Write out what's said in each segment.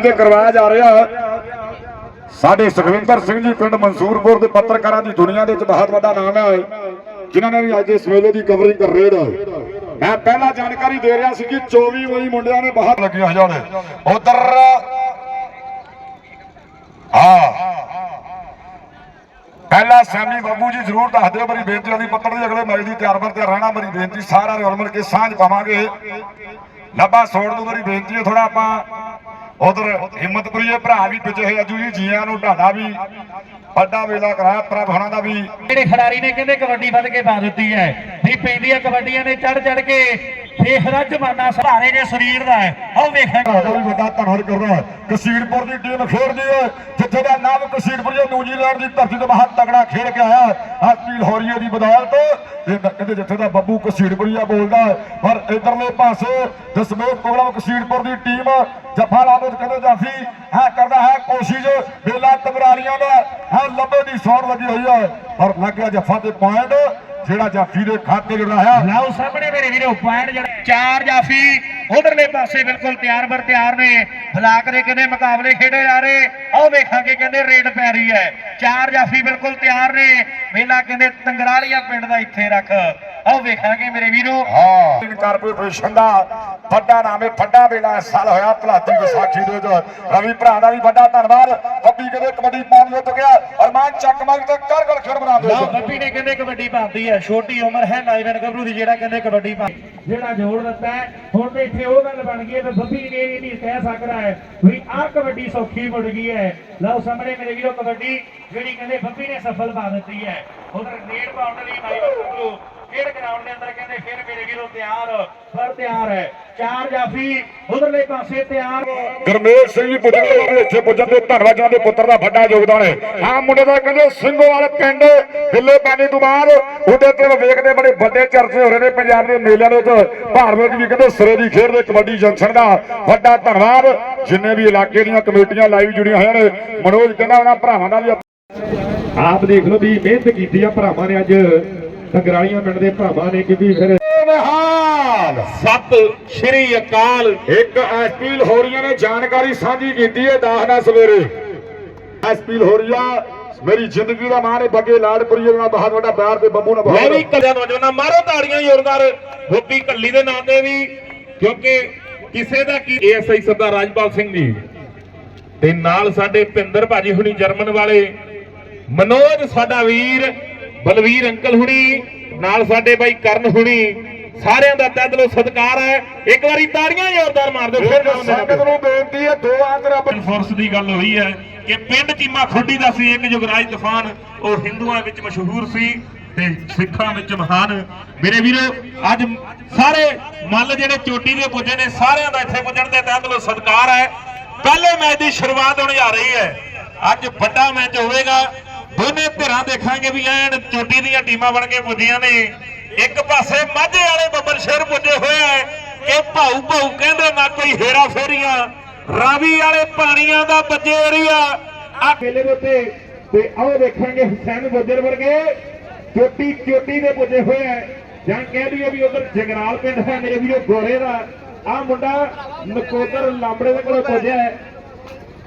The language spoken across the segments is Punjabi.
ਧਰਤੀ ਤੇ ਕਰਵਾਇਆ ਜਾ ਰਿਹਾ ਸਾਡੇ ਸੁਖਵਿੰਦਰ ਸਿੰਘ ਜੀ, ਪਿੰਡ ਮਨਸੂਰਪੁਰ ਦੇ ਪੱਤਰਕਾਰਾਂ ਦੀ ਦੁਨੀਆ ਦੇ ਵਿੱਚ ਬਹੁਤ ਵੱਡਾ ਨਾਮ ਹੈ, ਜਿਨ੍ਹਾਂ ਨੇ ਅੱਜ ਇਸ ਮੇਲੇ ਦੀ ਕਵਰਿੰਗ ਕਰ ਰਹੇ ਨੇ। ਮੈਂ ਪਹਿਲਾਂ ਜਾਣਕਾਰੀ ਦੇ ਰਿਹਾ ਸੀ ਕਿ 24 ਮਈ ਮੁੰਡਿਆਂ ਨੇ ਬਹੁਤ ਲੱਗੀਆਂ ਹੋਈਆਂ ਨੇ। ਉਧਰ, ਹਾਂ। ਪਹਿਲਾ ਸੈਮੀ ਬੱਬੂ ਜੀ ਜ਼ਰੂਰ ਦੱਸ ਦਿਓ ਮੇਰੀ ਬੇਨਤੀ ਵਾਲੀ ਪੱਤਰ ਦੀ, ਅਗਲੇ ਮੈਚ ਦੀ ਤਿਆਰ ਬਰ ਤਿਆਰ ਰਹਿਣਾ ਮੇਰੀ ਬੇਨਤੀ ਸਾਰਾ ਰਲ ਮਿਲ ਕੇ ਸਾਂਝ ਪਾਵਾਂਗੇ। ਲੱਭਾ ਸੋੜ ਨੂੰ ਮੇਰੀ ਬੇਨਤੀ ਹੈ ਥੋੜਾ ਆਪਾਂ ਉਧਰ ਹਿੰਮਤਪੁਰੀਏ ਭਰਾ ਵੀ ਪਿੱਛੇ ਹੋਏ ਅਜੂ ਜੀ ਜੀਆਂ ਨੂੰ ਢਾਡਾ ਵੀ ਵੱਡਾ ਵੇਲਾ ਕਰਾਇਆ ਪ੍ਰਭ ਹੋਣਾ ਦਾ ਵੀ। ਜਿਹੜੇ ਖਿਡਾਰੀ ਨੇ ਕਹਿੰਦੇ ਕਬੱਡੀ ਵੱਧ ਕੇ ਪਾ ਦਿੱਤੀ ਹੈ। ਵੀ ਪੈਂਦੀਆਂ ਕਬੱਡੀਆਂ ਨੇ ਚੜ ਚੜ ਕੇ ਫੇਹਰਾ ਜਮਾਨਾ ਸਹਾਰੇ ਦੇ ਸਰੀਰ ਦਾ ਹੈ। ਆਓ ਵੇਖਾਂਗੇ ਤੁਹਾਡਾ ਵੀ ਵੱਡਾ ਧੰਨਵਾਦ ਕਰ ਰਿਹਾ ਕਸੀਰਪੁਰ ਦੀ ਟੀਮ ਖੇਡਦੀ ਹੈ ਜਿੱਥੇ ਦਾ ਨਾਮ ਕਸੀਰਪੁਰ ਜੋ ਨਿਊਜ਼ੀਲੈਂਡ ਦੀ ਧਰਤੀ ਤੇ ਬਹੁਤ ਤਗੜਾ ਖੇਡ ਕੇ ਆਇਆ ਹਸਪੀਲ ਹੋਰੀਏ ਦੀ ਬਦੌਲਤ ਕਹਿੰਦੇ ਜਿੱਥੇ ਦਾ ਬੱਬੂ ਕਸੀਰਪੁਰੀਆ ਬੋਲਦਾ ਪਰ ਇਧਰਲੇ ਪਾਸੇ ਦਸਮੇਸ਼ ਕੋਗਲਾ ਕਸੀਰਪੁਰ ਦੀ ਟੀਮ ਜਫਾ ਕਹਿੰਦੇ ਹੈ, ਕਰਦਾ ਹੈ, ਕੋਸ਼ਿਸ਼। ਬੇਲਾ ਤਬਰਾਲੀਆਂ ਦਾ, ਹੈ ਲੱਭੇ ਦੀ ਸੌਣ ਲੱਗੀ ਹੋਈ ਹੈ ਪਰ ਲੱਗਿਆ ਜਫਾ ਤੇ ਪੁਆਇੰਟ ਜਿਹੜਾ ਜਾਫੀ ਦੇ ਖਾਤੇ ਚ ਰਹਾ ਲਓ ਸਾਹਮਣੇ ਮੇਰੇ ਵੀਰੋ ਪੁਆਇੰਟ ਜਿਹੜਾ, ਚਾਰ ਜਾਫੀ ਉਧਰਲੇ ਪਾਸੇ ਬਿਲਕੁਲ ਤਿਆਰ ਬਰ ਤਿਆਰ ਨੇ। ਬਲਾਕ ਦੇ ਕਹਿੰਦੇ ਮੁਕਾਬਲੇ ਖੇਡੇ ਜਾ ਰਹੇ ਆਓ ਵੇਖਾਂਗੇ ਕਹਿੰਦੇ ਰੇਡ ਪੈ ਰਹੀ ਹੈ। ਚਾਰ ਜਾਫੀ ਬਿਲਕੁਲ ਤਿਆਰ ਨੇ। ਮੇਲਾ ਕਹਿੰਦੇ ਤੰਗਰਾਲੀਆ ਪਿੰਡ ਦਾ ਇੱਥੇ ਰੱਖ। ਆਓ ਵੇਖਾਂਗੇ ਮੇਰੇ ਵੀਰੋ। ਹਾਂ। ਕਾਰਪੋਰੇਸ਼ਨ ਦਾ ਵੱਡਾ ਨਾਮੇ ਫੱਡਾ ਵੇਲਾ ਇਸ ਸਾਲ ਹੋਇਆ ਭਲਾਤੀ ਵਿਸਾਖੀ ਦੇ ਵਿੱਚ। ਰਵੀ ਭਰਾ ਦਾ ਵੀ ਵੱਡਾ ਧੰਨਵਾਦ। ਬੱਬੀ ਕਦੇ ਕਬੱਡੀ ਪਾਉਣ ਜਿੱਤ ਗਿਆ। ਅਰਮਾਨ ਚੱਕ ਮੰਗ ਤੇ ਕਰ ਖੇਡ ਬਣਾ ਦੇ ਬੱਬੀ ਨੇ ਕਹਿੰਦੇ ਕਬੱਡੀ ਪਾਉਂਦੀ ਹੈ। ਛੋਟੀ ਉਮਰ ਹੈ ਲਾਈਵਨ ਗੱਭਰੂ ਦੀ ਜਿਹੜਾ ਕਹਿੰਦੇ ਕਬੱਡੀ ਪਾ ਜਿਹੜਾ ਜੋੜ ਦਿੱਤਾ ਹੈ, ਹੁਣ ਤੇ ਇੱਥੇ ਉਹ ਗੱਲ ਬਣ ਗਈ ਹੈ ਵੀ ਬੱਬੀ ਨੇ ਇਹ ਨਹੀਂ ਕਹਿ ਸਕਦਾ ਹੈ ਵੀ ਆਹ ਕਬੱਡੀ ਸੌਖੀ ਮੁੜ ਗਈ ਹੈ। ਲਓ ਸਾਹਮਣੇ ਮੇਰੇ ਵੀਰੋ ਕਬੱਡੀ ਜਿਹੜੀ ਕਹਿੰਦੇ ਬੱਬੀ ਨੇ ਸਫਲ ਪਾ ਦਿੱਤੀ ਹੈ। ਉਧਰ ਲਈ ਲਾਈਵਨ ਗੱਭਰੂ। ਖੇਡ ਗਰਾਊਂਡ ਦੇ ਅੰਦਰ ਕਹਿੰਦੇ ਫਿਰ ਮੇਰੇ ਵੀਰੋ ਤਿਆਰ ਪਰ ਤਿਆਰ ਹੈ। ਚਾਰ ਜਾਫੀ ਉਧਰਲੇ ਪਾਸੇ ਤਿਆਰ। ਗਰਮੇਸ਼ ਸਿੰਘ ਜੀ ਪੁੱਜਣ ਦੇ ਇੱਥੇ ਪੁੱਜਣ ਦੇ ਧੰਨਵਾਦ ਜਿਨ੍ਹਾਂ ਦੇ ਪੁੱਤਰ ਦਾ ਵੱਡਾ ਯੋਗਦਾਨ ਹੈ। ਆਹ ਮੁੰਡੇ ਦਾ ਕਹਿੰਦੇ ਸਿੰਘੋਵਾਲ ਪਿੰਡ ਹਿੱਲੇ ਪਾਣੀ ਤੋਂ ਬਾਅਦ ਉਹਦੇ ਤੇ ਵੇਖਦੇ ਬੜੇ ਵੱਡੇ ਚਰਚੇ ਹੋ ਰਹੇ ਨੇ ਪੰਜਾਬ ਦੇ ਮੇਲਿਆਂ ਦੇ ਵਿੱਚ। ਭਾਰਤ ਵਿੱਚ ਵੀ ਕਹਿੰਦੇ ਸਿਰੇ ਦੀ ਖੇਡ ਦੇ ਕਬੱਡੀ ਜੰਕਸ਼ਨ ਦਾ ਵੱਡਾ ਧੰਨਵਾਦ। ਜਿੰਨੇ ਵੀ ਇਲਾਕੇ ਦੀਆਂ ਕਮੇਟੀਆਂ ਲਾਈਵ ਜੁੜੀਆਂ ਹੋਈਆਂ ਨੇ ਮਨੋਜ ਕਹਿੰਦਾ ਉਹਨਾਂ ਭਰਾਵਾਂ ਦਾ ਵੀ ਆਪ ਦੇਖ ਲਓ ਵੀ ਮਿਹਨਤ ਕੀਤੀ ਆ ਭਰਾਵਾਂ ਨੇ ਅੱਜ ਟੰਗਰਾਲੀਆਂ ਪਿੰਡ ਦੇ ਭਰਾਵਾਂ ਨੇ ਕਿਉਂਕਿ ਫਿਰ ਨਿਹਾਲ ਸਤਿ ਸ਼੍ਰੀ ਅਕਾਲ। ਇੱਕ ਐਸਪੀਲ ਹੋਰੀਆਂ ਨੇ ਜਾਣਕਾਰੀ ਸਾਂਝੀ ਕੀਤੀ ਹੈ ਦਾਸ ਨਾਲ ਸਵੇਰੇ। ਐਸਪੀਲ ਹੋਰੀਆ ਮੇਰੀ ਜ਼ਿੰਦਗੀ ਦਾ ਮਾਣ ਹੈ ਬੱਗੇ ਲਾੜਪੁਰੀ ਦਾ ਬਹੁਤ ਵੱਡਾ ਪਿਆਰ ਤੇ ਬੱਬੂ ਨਾਲ ਮੈਂ ਵੀ ਬਹੁਤ ਕੱਲਿਆਂ ਨੌਜਵਾਨਾਂ ਮਾਰੋ ਤਾੜੀਆਂ ਜ਼ੋਰਦਾਰ। ਗੋਪੀ ਕੱਲੀ ਦੇ ਨਾਂ ਤੇ ਵੀ ਕਿਉਂਕਿ ਕਿਸੇ ਦਾ ਕੀ ਏਐਸਆਈ ਸਰਦਾਰ ਰਾਜਪਾਲ ਸਿੰਘ ਜੀ। ਤੇ ਨਾਲ ਸਾਡੇ ਭਿੰਦਰ ਭਾਜੀ ਹੁਣੀ ਜਰਮਨ ਵਾਲੇ। ਮਨੋਜ ਸਾਡਾ ਵੀਰ। ਬਲਵੀਰ ਅੰਕਲ ਹੁਣੀ ਨਾਲ ਸਾਡੇ ਬਾਈ ਕਰਨ ਹੁਣੀ ਸਾਰਿਆਂ ਦਾ ਤਹਿ ਦਿਲੋਂ ਸਤਿਕਾਰ ਹੈ। ਇੱਕ ਵਾਰੀ ਤਾੜੀਆਂ ਜ਼ੋਰਦਾਰ ਮਾਰ ਦਿਓ ਫਿਰ ਸੰਗਤ ਨੂੰ ਬੇਨਤੀ ਹੈ ਦੋ ਹੱਥ ਰੱਬ ਫੋਰਸ ਦੀ ਗੱਲ ਹੋਈ ਹੈ ਕਿ ਪਿੰਡ ਚੀਮਾ ਖੁੱਡੀ ਦਾ ਸੀ ਇੱਕ ਜੁਗਰਾਜ ਤੂਫਾਨ ਉਹ ਹਿੰਦੂਆਂ ਵਿੱਚ ਮਸ਼ਹੂਰ ਸੀ ਤੇ ਸਿੱਖਾਂ ਵਿੱਚ ਮਹਾਨ। ਮੇਰੇ ਵੀਰੋ ਅੱਜ ਸਾਰੇ ਮੱਲ ਜਿਹੜੇ ਚੋਟੀ ਦੇ ਪੁੱਜੇ ਨੇ ਸਾਰਿਆਂ ਦਾ ਇੱਥੇ ਪੁੱਜਣ ਦੇ ਤਹਿਤ ਲੋ ਸਤਿਕਾਰ ਹੈ। ਪਹਿਲੇ ਮੈਚ ਦੀ ਸ਼ੁਰੂਆਤ ਹੋਣ ਜਾ ਰਹੀ ਹੈ। ਅੱਜ ਵੱਡਾ ਮੈਚ ਹੋਵੇਗਾ। ਦੋਨੇ ਧਿਰਾਂ ਦੇਖਾਂਗੇ ਵੀ ਐਨ ਚੋਟੀ ਦੀਆਂ ਟੀਮਾਂ ਬਣ ਕੇ ਪੁੱਜੀਆਂ ਨੇ। ਇੱਕ ਪਾਸੇ ਮਾਝੇ ਵਾਲੇ ਬੱਬਰ ਸ਼ੇਰ ਪੁੱਜੇ ਹੋਏ ਹੈ ਕਿ ਭਾਊ ਭਾਊ ਕਹਿੰਦੇ ਨਾ ਕੋਈ ਹੇਰਾ ਫੇਰੀਆਂ। ਰਾਵੀ ਵਾਲੇ ਪਾਣੀਆਂ ਦਾ ਬੱਜੇ ਏਰੀਆ। ਆ ਮੇਲੇ ਦੇ ਉੱਤੇ ਤੇ ਆਓ ਦੇਖਾਂਗੇ ਹੁਸੈਨ ਬੱਜਰ ਵਰਗੇ। ਚੋਟੀ ਚੋਟੀ ਦੇ ਪੁੱਜੇ ਹੋਏ ਹੈ ਜਾਂ ਕਹਿ ਦਈਏ ਵੀ ਉਧਰ ਜਗਰਾਲ ਪਿੰਡ ਹੈ ਮੇਰੇ ਵੀਰੋ, ਗੋਰੇ ਦਾ। ਆ ਮੁੰਡਾ ਨਕੋਦਰ ਲਾਂਬੜੇ ਦੇ ਕੋਲੇ ਪੁੱਜਿਆ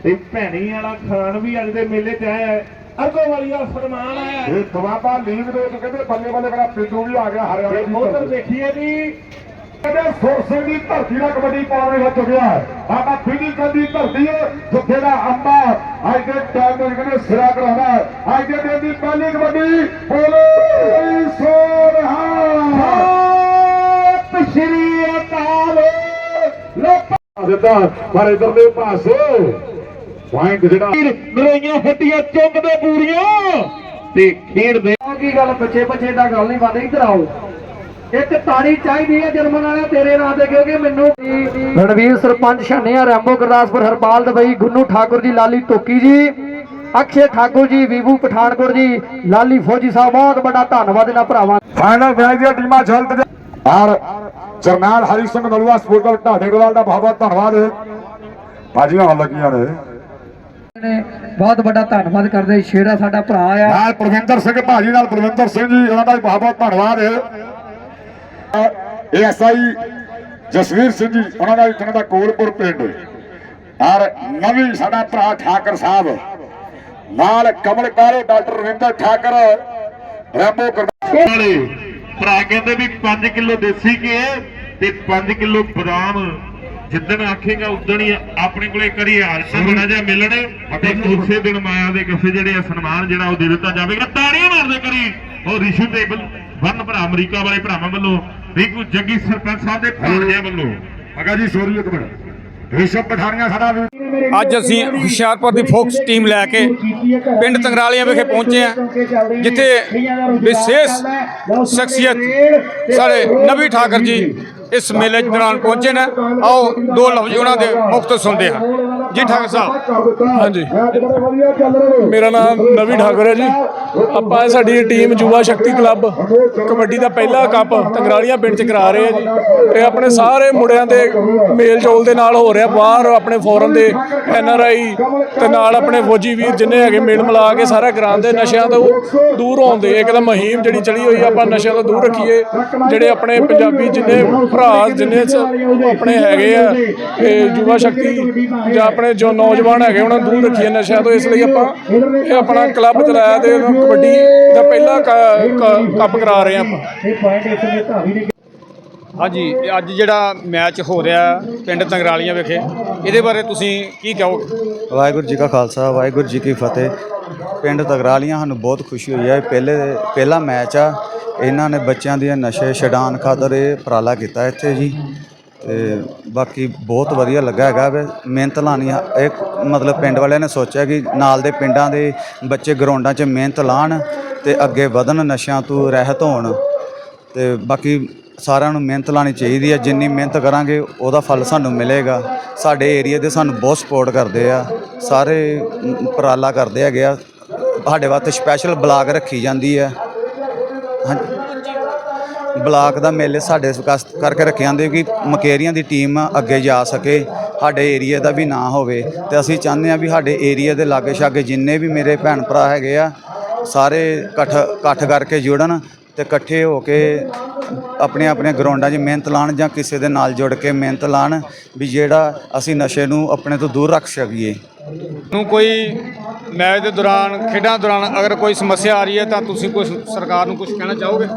ਤੇ ਭੈਣੀ ਵਾਲਾ ਖਾਨ ਵੀ ਅੱਜ ਦੇ ਮੇਲੇ ਤੇ ਆਇਆ ਹੈ ਅਰਗੋ ਵਾਲੀ ਦਾ ਫਰਮਾਨ ਆਇਆ ਇਹ ਦਵਾਬਾ ਲੀਗ ਦੇ ਵਿੱਚ ਕਹਿੰਦੇ ਬੱਲੇ ਬੱਲੇ ਮੇਰਾ ਪਿੰਡੂ ਵੀ ਆ ਗਿਆ ਹਰਿਆਣਾ ਦੀ ਉਧਰ। ਦੇਖੀਏ ਵੀ ਕਹਿੰਦੇ ਸੁਰਸਿੰਘ ਦੀ ਧਰਤੀ ਦਾ ਕਬੱਡੀ ਪਾਉਣ ਵਿੱਚ ਚੁੱਕਿਆ ਹੈ। ਬਾਬਾ ਫਿਜ਼ੀਕਲ ਦੀ ਧਰਤੀ ਹੈ ਜਿੱਥੇ ਦਾ ਅੰਬਾ। ਅੱਜ ਦੇ ਟਾਈਮ ਵਿੱਚ ਕਹਿੰਦੇ ਸਿਰਾ ਕਰਾਉਂਦਾ। ਅੱਜ ਦੇ ਦਿਨ ਦੀ ਪਹਿਲੀ ਕਬੱਡੀ ਬੋਲੇ ਸੋਰਹਾ ਸ਼੍ਰੀ ਅਕਾਲ। ਲੋਕਾਂ ਦਿੱਤਾ ਪਰ ਇਧਰਲੇ ਪਾਸੇ ਪੁਆਇੰਟ ਜਿਹੜਾ ਨਰੋਈਆਂ ਹੱਡੀਆਂ ਚੁੰਗਦੇ ਪੂਰੀਆਂ। ਤੇ ਖੇਡਦੇ ਕੀ ਗੱਲ ਪਿੱਛੇ ਪਿੱਛੇ ਦਾ ਗੱਲ ਨਹੀਂ ਬਾਤ ਇੱਧਰ ਆਓ। ਇੱਕ ਤਾੜੀ ਚਾਹੀਦੀ ਹੈ ਜਰਮਨ ਵਾਲਿਆਂ ਤੇਰੇ ਨਾਂ ਤੇ ਕਿਉਂਕਿ ਮੈਨੂੰ ਰਣਵੀਰ ਸਰਪੰਚ ਛਾਨਿਆ ਰੈਂਬੋ ਗੁਰਦਾਸਪੁਰ ਹਰਪਾਲ ਦਵਈ ਗੁੰਨੂ ਠਾਕੁਰ ਜੀ ਲਾਲੀ ਤੋਕੀ ਜੀ ਅਕਸ਼ੇ ਠਾਕੁਰ ਜੀ ਵੀਵੂ ਪਠਾਨਕੋਟ ਜੀ ਲਾਲੀ ਫੌਜੀ ਸਾਹਿਬ ਬਹੁਤ ਵੱਡਾ ਧੰਨਵਾਦ ਇਹਨਾਂ ਭਰਾਵਾਂ ਦਾ। ਫਾਈਨਲ ਮੈਚ ਦੀਆਂ ਟੀਮਾਂ ਜਲਦ ਔਰ ਜਰਨੈਲ ਹਰੀ ਸਿੰਘ ਨਲੂਆ ਸਪੋਰਟ ਕਲੱਬ ਢਾਡੇ ਗੋਵਾਲ ਦਾ ਬਹੁਤ ਬਹੁਤ ਧੰਨਵਾਦ। ਬਾਜੀਆਂ ਹੋਣ ਲੱਗੀਆਂ ਨੇ। ਨੇ ਬਹੁਤ ਵੱਡਾ ਧੰਨਵਾਦ ਕਰਦੇ ਸ਼ੇਰਾ ਸਾਡਾ ਭਰਾ ਆ। ਨਾਲ ਪ੍ਰਵਿੰਦਰ ਸਿੰਘ ਭਾਜੀ ਨਾਲ ਪ੍ਰਵਿੰਦਰ ਸਿੰਘ ਜੀ ਉਹਨਾਂ ਦਾ ਵੀ ਬਹੁਤ ਬਹੁਤ ਧੰਨਵਾਦ ਹੈ। ਏਐਸਆਈ ਜਸਵੀਰ ਸਿੰਘ ਜੀ ਉਹਨਾਂ ਦਾ ਵੀ ਉਹਨਾਂ ਦਾ ਕੋਲਪੁਰ ਪਿੰਡ ਔਰ ਨਵੀਂ ਸਾਡਾ ਭਰਾ ਠਾਕਰ ਸਾਹਿਬ। ਨਾਲ ਕਮਲ ਕਾਲੇ ਡਾਕਟਰ ਰਵਿੰਦਰ ਠਾਕਰ ਰੈਂਬੋ ਵਾਲੇ ਭਰਾ ਕਹਿੰਦੇ ਵੀ 5 ਕਿਲੋ ਦੇਸੀ ਘੀ ਤੇ 5 ਕਿਲੋ ਬਦਾਮ। ਜਿੱਦਣ ਆਖੇਗਾ ਉਦਣ ਹੀ ਆਪਣੇ ਕੋਲੇ ਕਰੀ ਹਾਲਤ ਬਣਾ ਜਾ ਮਿਲਣ। ਤੇ ਉਸੇ ਦਿਨ ਮਾਇਆ ਦੇ ਗੱਫੇ ਜਿਹੜੇ ਆ ਸਨਮਾਨ ਜਿਹੜਾ ਉਹ ਦੇ ਦਿੱਤਾ ਜਾਵੇਗਾ। ਤਾੜੀਆਂ ਮਾਰਦੇ ਕਰੀ। ਉਹ ਰਿਸ਼ੂ ਦੇ ਵਨ ਭਰਾ ਅਮਰੀਕਾ ਵਾਲੇ ਭਰਾਵਾਂ ਵੱਲੋਂ ਰਿੰਕੂ ਜੱਗੀ ਸਰਪੰਚ ਸਾਹਿਬ ਦੇ ਭਾਣਜਿਆਂ ਵੱਲੋਂ। ਅਗਾ ਜੀ ਸੋਰੀ ਇੱਕ ਮਿੰਟ। ਰਿਸ਼ਵ ਪਠਾਨੀਆਂ ਸਾਡਾ ਅੱਜ ਅਸੀਂ ਹੁਸ਼ਿਆਰਪੁਰ ਦੀ ਫੋਕਸ ਟੀਮ ਲੈ ਕੇ ਪਿੰਡ ਤੰਗਰਾਲੀਆਂ ਵਿਖੇ ਪਹੁੰਚੇ ਹਾਂ, ਜਿੱਥੇ ਵਿਸ਼ੇਸ਼ ਸ਼ਖਸੀਅਤ ਸਾਡੇ ਨਵੀ ਠਾਕਰ ਜੀ ਇਸ ਮੇਲੇ ਦੌਰਾਨ ਪਹੁੰਚੇ ਨੇ। ਆਓ, ਦੋ ਲਫ਼ਜ਼ ਉਹਨਾਂ ਦੇ ਮੁਖਤ ਸੁਣਦੇ ਹਾਂ। ਜੀ ਠਾਕਰ ਸਾਹਿਬ। ਹਾਂਜੀ। ਮੇਰਾ ਨਾਮ ਨਵੀ ਠਾਕੁਰ ਹੈ ਜੀ। ਆਪਾਂ ਸਾਡੀ ਟੀਮ ਯੁਵਾ ਸ਼ਕਤੀ ਕਲੱਬ ਕਬੱਡੀ ਦਾ ਪਹਿਲਾ ਕੱਪ ਤੰਗਰਾਲੀਆਂ ਪਿੰਡ ਚ ਕਰਾ ਰਹੇ ਆ ਜੀ। ਇਹ ਆਪਣੇ ਸਾਰੇ ਮੁੰਡਿਆਂ ਦੇ ਮੇਲ ਜੋਲ ਦੇ ਨਾਲ ਹੋ ਰਿਹਾ। ਬਾਹਰ ਆਪਣੇ ਫੋਰਨ ਦੇ ਐਨ ਆਰ ਆਈ ਤੇ ਨਾਲ ਆਪਣੇ ਫੌਜੀ ਵੀਰ ਜਿੰਨੇ ਹੈਗੇ ਮੇਲ ਮਿਲਾ ਕੇ ਸਾਰਾ ਕਰਾਉਂਦੇ ਨਸ਼ਿਆਂ ਤੋਂ ਦੂਰ ਹੋਉਂਦੇ ਇੱਕ ਤਾਂ ਮੁਹਿੰਮ ਜਿਹੜੀ ਚਲੀ ਹੋਈ ਆ, ਆਪਾਂ ਨਸ਼ਿਆਂ ਤੋਂ ਦੂਰ ਰੱਖੀਏ। ਜਿਹੜੇ ਆਪਣੇ ਪੰਜਾਬੀ ਜਿੰਨੇ ਭਰਾ ਜਿੰਨੇ ਆਪਣੇ ਹੈਗੇ ਆ ਇਹ ਯੁਵਾ ਸ਼ਕਤੀ ਜਾਂ ਆਪਣੇ ਜੋ ਨੌਜਵਾਨ ਹੈਗੇ ਉਹਨਾਂ ਨੂੰ ਦੂਰ ਰੱਖੀਏ ਨਸ਼ਿਆਂ ਤੋਂ ਇਸ ਲਈ ਆਪਾਂ ਇਹ ਆਪਣਾ ਕਲੱਬ ਚਲਾਇਆ ਤੇ ਕਬੱਡੀ ਦਾ ਪਹਿਲਾ ਕੱਪ ਕਰਾ ਰਹੇ ਆਪਾਂ। ਹਾਂਜੀ ਅੱਜ ਜਿਹੜਾ ਮੈਚ ਹੋ ਰਿਹਾ ਪਿੰਡ ਤੰਗਰਾਲੀਆਂ ਵਿਖੇ ਇਹਦੇ ਬਾਰੇ ਤੁਸੀਂ ਕੀ ਕਹੋਗੇ? ਵਾਹਿਗੁਰੂ ਜੀ ਕਾ ਖਾਲਸਾ ਵਾਹਿਗੁਰੂ ਜੀ ਕੀ ਫਤਿਹ। ਪਿੰਡ ਤਗਰਾਲੀਆਂ ਸਾਨੂੰ ਬਹੁਤ ਖੁਸ਼ੀ ਹੋਈ ਹੈ। ਇਹ ਪਹਿਲੇ ਪਹਿਲਾ ਮੈਚ ਆ। ਇਹਨਾਂ ਨੇ ਬੱਚਿਆਂ ਦੀਆਂ ਨਸ਼ੇ ਛਡਾਣ ਖਾਤਰ ਇਹ ਉਪਰਾਲਾ ਕੀਤਾ ਇੱਥੇ ਜੀ। ਤੇ ਬਾਕੀ ਬਹੁਤ ਵਧੀਆ ਲੱਗਾ ਹੈਗਾ ਵੇ। ਮਿਹਨਤ ਲਾਣੀ ਇਹ ਮਤਲਬ ਪਿੰਡ ਵਾਲਿਆਂ ਨੇ ਸੋਚਿਆ ਕਿ ਨਾਲ ਦੇ ਪਿੰਡਾਂ ਦੇ ਬੱਚੇ ਗਰਾਊਂਡਾਂ 'ਚ ਮਿਹਨਤ ਲਾਣ ਤੇ ਅੱਗੇ ਵਧਣ, ਨਸ਼ਿਆਂ ਤੋਂ ਰਹਿਤ ਹੋਣ। ਤੇ ਬਾਕੀ ਸਾਰਿਆਂ ਨੂੰ ਮਿਹਨਤ ਲਾਣੀ ਚਾਹੀਦੀ ਹੈ ਜਿੰਨੀ ਮਿਹਨਤ ਕਰਾਂਗੇ, ਉਹਦਾ ਫਲ ਸਾਨੂੰ ਮਿਲੇਗਾ। ਸਾਡੇ ਏਰੀਆ ਦੇ ਸਾਨੂੰ ਬਹੁਤ ਸਪੋਰਟ ਕਰਦੇ ਆ। ਸਾਰੇ ਉਪਰਾਲਾ ਕਰਦੇ ਹੈਗੇ ਆ। ਸਾਡੇ ਵਾਸਤੇ ਸਪੈਸ਼ਲ ਬਲਾਕ ਰੱਖੀ ਜਾਂਦੀ ਹੈ ਹਾਂਜੀ ਬਲਾਕ ਦਾ ਮੇਲੇ ਸਾਡੇ ਵਿਕਾਸ ਕਰਕੇ ਰੱਖੇ ਜਾਂਦੇ ਕਿ ਮਕੇਰੀਆਂ ਦੀ ਟੀਮ ਅੱਗੇ ਜਾ ਸਕੇ, ਸਾਡੇ ਏਰੀਆ ਦਾ ਵੀ ਨਾਂ ਹੋਵੇ। ਤੇ ਅਸੀਂ ਚਾਹੁੰਦੇ ਆ ਵੀ ਸਾਡੇ ਏਰੀਆ ਦੇ ਲਾਗੇ ਛਾਗੇ ਜਿੰਨੇ ਵੀ ਮੇਰੇ ਭੈਣ ਭਰਾ ਹੈਗੇ ਆ, ਸਾਰੇ ਇਕੱਠ ਇਕੱਠ ਕਰਕੇ ਜੁੜਨ ਤੇ ਇਕੱਠੇ ਹੋ ਕੇ ਆਪਣੇ ਆਪਣੇ ਗਰਾਊਂਡਾਂ 'ਚ ਮਿਹਨਤ ਲਾਣ ਜਾਂ ਕਿਸੇ ਦੇ ਨਾਲ ਜੁੜ ਕੇ ਮਿਹਨਤ ਲਾਣ ਵੀ ਜਿਹੜਾ ਅਸੀਂ ਨਸ਼ੇ ਨੂੰ ਆਪਣੇ ਤੋਂ ਦੂਰ ਰੱਖ ਸਕੀਏ। ਨੂੰ ਕੋਈ ਮੈਚ ਦੇ ਦੌਰਾਨ, ਖੇਡਾਂ ਦੌਰਾਨ ਅਗਰ ਕੋਈ ਸਮੱਸਿਆ ਆ ਰਹੀ ਹੈ ਤਾਂ ਤੁਸੀਂ ਕੁਝ ਸਰਕਾਰ ਨੂੰ ਕੁਝ ਕਹਿਣਾ ਚਾਹੋਗੇ?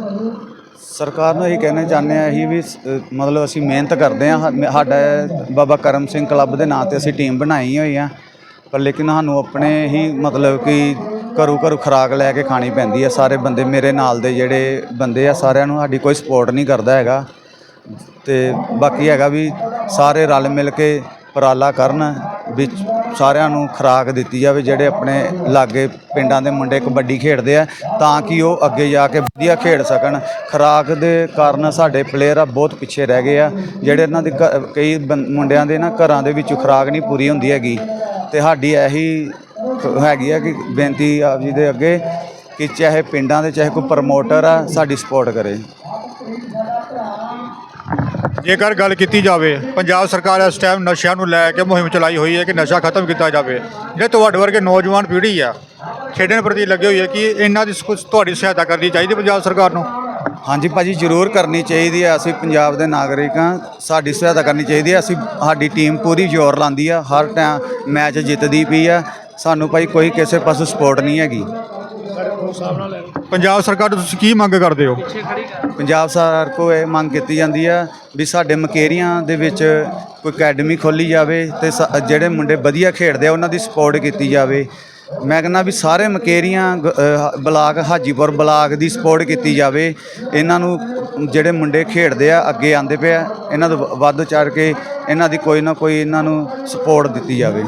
ਸਰਕਾਰ ਨੂੰ ਇਹੀ ਕਹਿਣਾ ਚਾਹੁੰਦੇ ਆ ਅਸੀਂ ਵੀ ਸ- ਅ, ਮਤਲਬ ਅਸੀਂ ਮਿਹਨਤ ਕਰਦੇ ਆ ਸਾਡਾ ਬਾਬਾ ਕਰਮ ਸਿੰਘ ਕਲੱਬ ਦੇ ਨਾਂ ਤੇ ਅਸੀਂ ਟੀਮ ਬਣਾਈ ਹੋਈ ਆ। ਪਰ ਲੇਕਿਨ ਸਾਨੂੰ ਆਪਣੇ ਹੀ ਮਤਲਬ ਕਿ ਘਰੋਂ ਘਰੋਂ ਖੁਰਾਕ ਲੈ ਕੇ ਖਾਣੀ ਪੈਂਦੀ ਆ। ਸਾਰੇ ਬੰਦੇ ਮੇਰੇ ਨਾਲ ਦੇ ਜਿਹੜੇ ਬੰਦੇ ਆ ਸਾਰਿਆਂ ਨੂੰ ਸਾਡੀ ਕੋਈ ਸਪੋਰਟ ਨਹੀਂ ਕਰਦਾ ਹੈਗਾ। ਤੇ ਬਾਕੀ ਹੈਗਾ ਵੀ ਸਾਰੇ ਰਲ ਮਿਲ ਕੇ ਉਪਰਾਲਾ ਕਰਨ ਵਿੱਚ ਸਾਰਿਆਂ ਨੂੰ ਖੁਰਾਕ ਦਿੱਤੀ ਜਾਵੇ, ਜਿਹੜੇ ਆਪਣੇ ਲਾਗੇ ਪਿੰਡਾਂ ਦੇ ਮੁੰਡੇ ਕਬੱਡੀ ਖੇਡਦੇ ਆ, ਤਾਂ ਕਿ ਉਹ ਅੱਗੇ ਜਾ ਕੇ ਵਧੀਆ ਖੇਡ ਸਕਣ। ਖੁਰਾਕ ਦੇ ਕਾਰਨ ਸਾਡੇ ਪਲੇਅਰ ਆ ਬਹੁਤ ਪਿੱਛੇ ਰਹਿ ਗਏ ਆ। ਜਿਹੜੇ ਇਹਨਾਂ ਦੇ ਘ- ਕਈ ਬੰ- ਮੁੰਡਿਆਂ ਦੇ ਨਾ ਘਰਾਂ ਦੇ ਵਿੱਚ ਖੁਰਾਕ ਨਹੀਂ ਪੂਰੀ ਹੁੰਦੀ ਹੈਗੀ। ਤੇ ਸਾਡੀ ਇਹੀ ਹੈਗੀ ਆ ਕਿ ਬੇਨਤੀ ਆਪ ਜੀ ਦੇ ਅੱਗੇ ਕਿ ਚਾਹੇ ਪਿੰਡਾਂ ਦੇ, ਚਾਹੇ ਕੋਈ ਪ੍ਰਮੋਟਰ ਆ, ਸਾਡੀ ਸਪੋਰਟ ਕਰੇ। ਜੇਕਰ ਗੱਲ ਕੀਤੀ ਜਾਵੇ, ਪੰਜਾਬ ਸਰਕਾਰ ਇਸ ਟਾਈਮ ਨਸ਼ਿਆਂ ਨੂੰ ਲੈ ਕੇ ਮੁਹਿੰਮ ਚਲਾਈ ਹੋਈ ਹੈ ਕਿ ਨਸ਼ਾ ਖਤਮ ਕੀਤਾ ਜਾਵੇ। ਜਿਹੜੇ ਤੁਹਾਡੇ ਵਰਗੇ ਨੌਜਵਾਨ ਪੀੜ੍ਹੀ ਆ, ਖੇਡਣ ਪ੍ਰਤੀ ਲੱਗੇ ਹੋਈ ਹੈ ਕਿ ਇਹਨਾਂ ਦੀ ਕੁਛ ਤੁਹਾਡੀ ਸਹਾਇਤਾ ਕਰਨੀ ਚਾਹੀਦੀ ਪੰਜਾਬ ਸਰਕਾਰ ਨੂੰ? ਹਾਂਜੀ ਭਾਜੀ, ਜ਼ਰੂਰ ਕਰਨੀ ਚਾਹੀਦੀ ਹੈ ਅਸੀਂ ਪੰਜਾਬ ਦੇ ਨਾਗਰਿਕ ਹਾਂ। ਸਾਡੀ ਸਹਾਇਤਾ ਕਰਨੀ ਚਾਹੀਦੀ ਹੈ ਅਸੀਂ ਸਾਡੀ ਟੀਮ ਪੂਰੀ ਜ਼ੋਰ ਲਾਉਂਦੀ ਆ। ਹਰ ਟਾਈਮ ਮੈਚ ਜਿੱਤਦੀ ਪਈ ਆ। ਸਾਨੂੰ ਭਾਈ ਕੋਈ ਕਿਸੇ ਪਾਸੋਂ ਸਪੋਰਟ ਨਹੀਂ ਹੈਗੀ। ਪੰਜਾਬ ਸਰਕਾਰ ਤੋਂ ਤੁਸੀਂ ਕੀ ਮੰਗ ਕਰਦੇ ਹੋ? ਪੰਜਾਬ ਸਰਕਾਰ ਕੋ ਇਹ ਮੰਗ ਕੀਤੀ ਜਾਂਦੀ ਆ ਵੀ ਸਾਡੇ ਮਕੇਰੀਆਂ ਦੇ ਵਿੱਚ ਕੋਈ ਅਕੈਡਮੀ ਖੋਲੀ ਜਾਵੇ ਤੇ ਸ- ਜਿਹੜੇ ਮੁੰਡੇ ਵਧੀਆ ਖੇਡਦੇ ਆ ਉਹਨਾਂ ਦੀ ਸਪੋਰਟ ਕੀਤੀ ਜਾਵੇ। ਮੈਂ ਕਹਿੰਦਾ ਵੀ ਸਾਰੇ ਮਕੇਰੀਆਂ ਗ- ਅਹ ਬਲਾਕ ਹਾਜੀਪੁਰ ਬਲਾਕ ਦੀ ਸਪੋਰਟ ਕੀਤੀ ਜਾਵੇ। ਇਹਨਾਂ ਨੂੰ ਜਿਹੜੇ ਮੁੰਡੇ ਖੇਡਦੇ ਆ ਅੱਗੇ ਆਂਦੇ ਪਏ ਆ ਇਹਨਾਂ ਤੋਂ ਵ- ਵੱਧ ਚੜ ਕੇ ਇਹਨਾਂ ਦੀ ਕੋਈ ਨਾ ਕੋਈ ਇਹਨਾਂ ਨੂੰ ਸਪੋਰਟ ਦਿੱਤੀ ਜਾਵੇ।